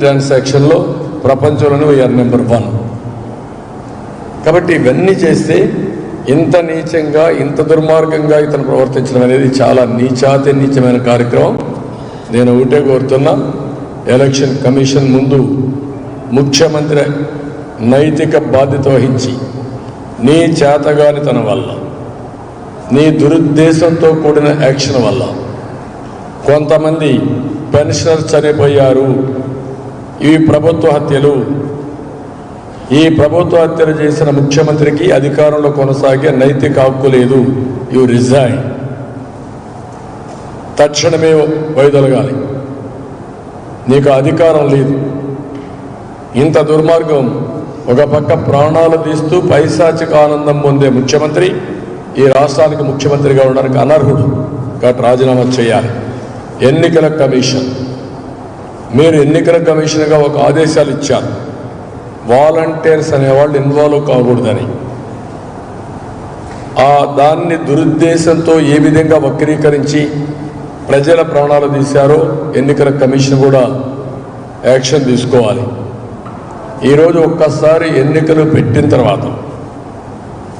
ట్రాన్సాక్షన్లో ప్రపంచంలోనే we are number one కాబట్టి ఇవన్నీ చేస్తే ఇంత నీచంగా ఇంత దుర్మార్గంగా ఇతను ప్రవర్తించడం అనేది చాలా నీచాతి నీచమైన కార్యక్రమం. నేను ఒకటే కోరుతున్నా ఎలక్షన్ కమిషన్ ముందు ముఖ్యమంత్రి నైతిక బాధ్యత వహించి నీ చేతగానితన వల్ల నీ దురుద్దేశంతో కూడిన యాక్షన్ వల్ల కొంతమంది పెన్షనర్ చనిపోయారు. ఇవి ప్రభుత్వ హత్యలు ఈ ప్రభుత్వ హత్యలు చేసిన ముఖ్యమంత్రికి అధికారంలో కొనసాగే నైతిక హక్కు లేదు. యు రిజైన్ తక్షణమే వైదొలగాలి. నీకు అధికారం లేదు. ఇంత దుర్మార్గం ఒక పక్క ప్రాణాలు తీస్తూ పైశాచిక ఆనందం పొందే ముఖ్యమంత్రి ఈ రాష్ట్రానికి ముఖ్యమంత్రిగా ఉండడానికి అనర్హుడు. కాబట్టి రాజీనామా చేయాలి. ఎన్నికల కమిషన్. మీరు ఎన్నికల కమిషన్గా ఒక ఆదేశాలు ఇచ్చారు వాలంటీర్స్ అనేవాళ్ళు ఇన్వాల్వ్ కాకూడదని. ఆ దాన్ని దురుద్దేశంతో ఏ విధంగా వక్రీకరించి ప్రజల ప్రాణాలు తీశారో ఎన్నికల కమిషన్ కూడా యాక్షన్ తీసుకోవాలి. ఈరోజు ఒక్కసారి ఎన్నికలు పెట్టిన తర్వాత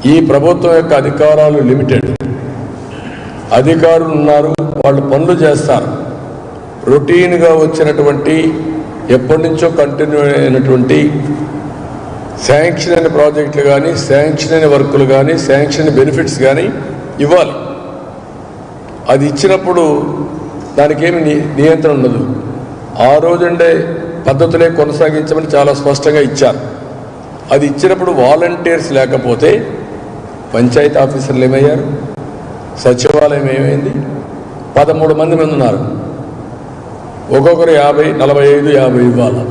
ఈ ప్రభుత్వం యొక్క అధికారాలు లిమిటెడ్. అధికారులు ఉన్నారు వాళ్ళు పనులు చేస్తారు. రొటీన్గా వచ్చినటువంటి ఎప్పటి నుంచో కంటిన్యూ అయినటువంటి శాంక్షన్ అయిన ప్రాజెక్టులు కానీ శాంక్షన్ అయిన వర్కులు కానీ శాంక్షన్ అయిన బెనిఫిట్స్ కానీ ఇవ్వాలి. అది ఇచ్చినప్పుడు దానికి ఏమి ని- నియంత్రణ ఉండదు. ఆ రోజుండే పద్ధతులే కొనసాగించమని చాలా స్పష్టంగా ఇచ్చారు. అది ఇచ్చినప్పుడు వాలంటీర్స్ లేకపోతే పంచాయతీ ఆఫీసర్లు ఏమయ్యారు? సచివాలయం ఏమైంది? పదమూడు మంది మంది ఉన్నారు ఒక్కొక్కరు యాభై నలభై ఐదు యాభై ఇవ్వాలి.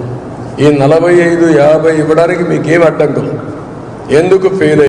ఈ నలభై ఐదు యాభై ఇవ్వడానికి మీకేం అడ్డంకులు? ఎందుకు ఫెయిల్